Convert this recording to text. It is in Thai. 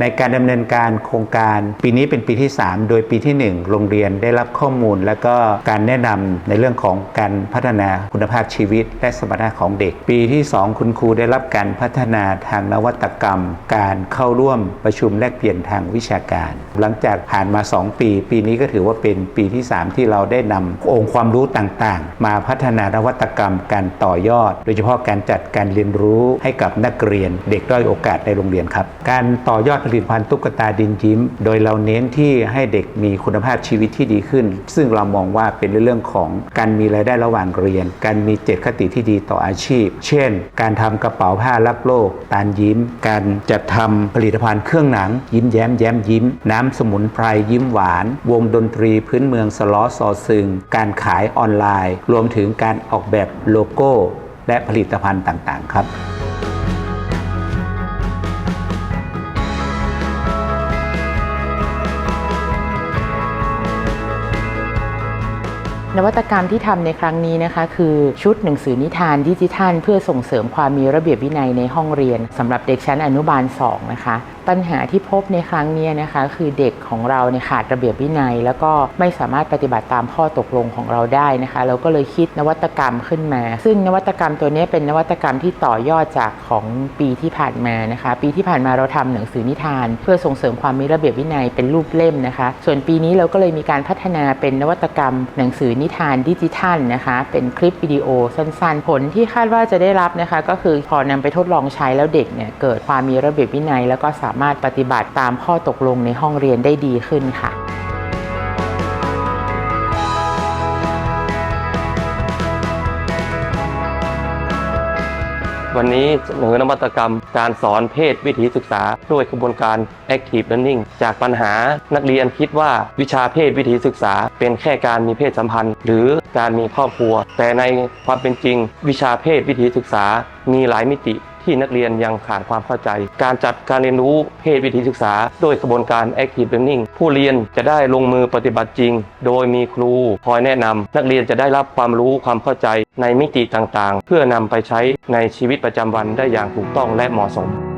ในการดำเนินการโครงการปีนี้เป็นปีที่ 3 โดยปีที่ 1 โรงเรียนได้รับข้อมูล และก็การแนะนำในเรื่องของการพัฒนาคุณภาพชีวิต และสมรรถนะของเด็ก ปีที่ 2 คุณครูได้รับการพัฒนาทางนวัตกรรม การเข้าร่วมประชุมแลกเปลี่ยนทางวิชาการ หลังจากผ่านมา 2 ปี ปีนี้ก็ถือว่าเป็นปีที่ 3 ที่เราได้นำองค์ความรู้ต่างๆ มาพัฒนานวัตกรรมการต่อยอด โดยเฉพาะการจัดการเรียนรู้ให้กับนักเรียน เด็กด้อยโอกาสในโรงเรียนครับ การต่อยอดผลิตภัณฑ์ตุ๊กตาดินยิ้ม โดยเราเน้นที่ให้เด็กมีคุณภาพชีวิตที่ดีขึ้น ซึ่งเรามองว่าเป็นเรื่องของการมีรายได้ระหว่างเรียน การมีเจตคติที่ดีต่ออาชีพ เช่น การทำกระเป๋าผ้ารักโลก ตาลยิ้ม การจัดทำผลิตภัณฑ์เครื่องหนัง ยิ้มแย้มแย้มยิ้ม น้ำสมุนไพรยิ้มหวาน วงดนตรีพื้นเมืองสล้อซอซึง การขายออนไลน์ รวมถึงการออกแบบโลโก้ และผลิตภัณฑ์ต่างๆ ครับ นวัตกรรมที่ทำในครั้งนี้นะคะคือชุดหนังสือนิทานดิจิทัล เพื่อส่งเสริมความมีระเบียบวินัยในห้องเรียนสำหรับเด็กชั้นอนุบาล2นะคะปัญหาที่พบในครั้งนี้นะคะคือเด็กของเราเนี่ยขาดระเบียบวินัย แล้วก็ไม่สามารถปฏิบัติตามข้อตกลงของเราได้นะคะ เราก็เลยคิดนวัตกรรมขึ้นมา ซึ่งนวัตกรรมตัวนี้เป็นนวัตกรรมที่ต่อยอดจากของปีที่ผ่านมานะคะ ปีที่ผ่านมาเราทำหนังสือนิทาน เพื่อส่งเสริมความมีระเบียบวินัยเป็นรูปเล่มนะคะ ส่วนปีนี้เราก็เลยมีการพัฒนาเป็นนวัตกรรม หนังสือนิทานดิจิทัลนะคะ เป็นคลิปวิดีโอสั้นๆ ผลที่คาดว่าจะได้รับนะคะ ก็คือพอนำไปทดลองใช้แล้วเด็กเนี่ยเกิดความมีระเบียบวินัยแล้วก็สาามารถปฏิบัติตามข้อตกลงในห้องเรียนได้ดีขึ้นค่ะวันนี้เสนอนวัตกรรมการสอนเพศวิถีศึกษาด้วยกระบวนการ Active Learning จากปัญหานักเรียนคิดว่าวิชาเพศวิถีศึกษา เป็นแค่การมีเพศสัมพันธ์ หรือการมีครอบครัว แต่ในความเป็นจริง วิชาเพศวิถีศึกษามีหลายมิติ ที่นักเรียนยังขาดความเข้าใจ การจัดการเรียนรู้เพศวิถีศึกษา โดยกระบวนการ Active Learning ผู้เรียนจะได้ลงมือปฏิบัติจริง โดยมีครูคอยแนะนำนักเรียนจะได้รับความรู้ความเข้าใจในมิติต่างๆ เพื่อนำไปใช้ในชีวิตประจำวันได้อย่างถูกต้องและเหมาะสม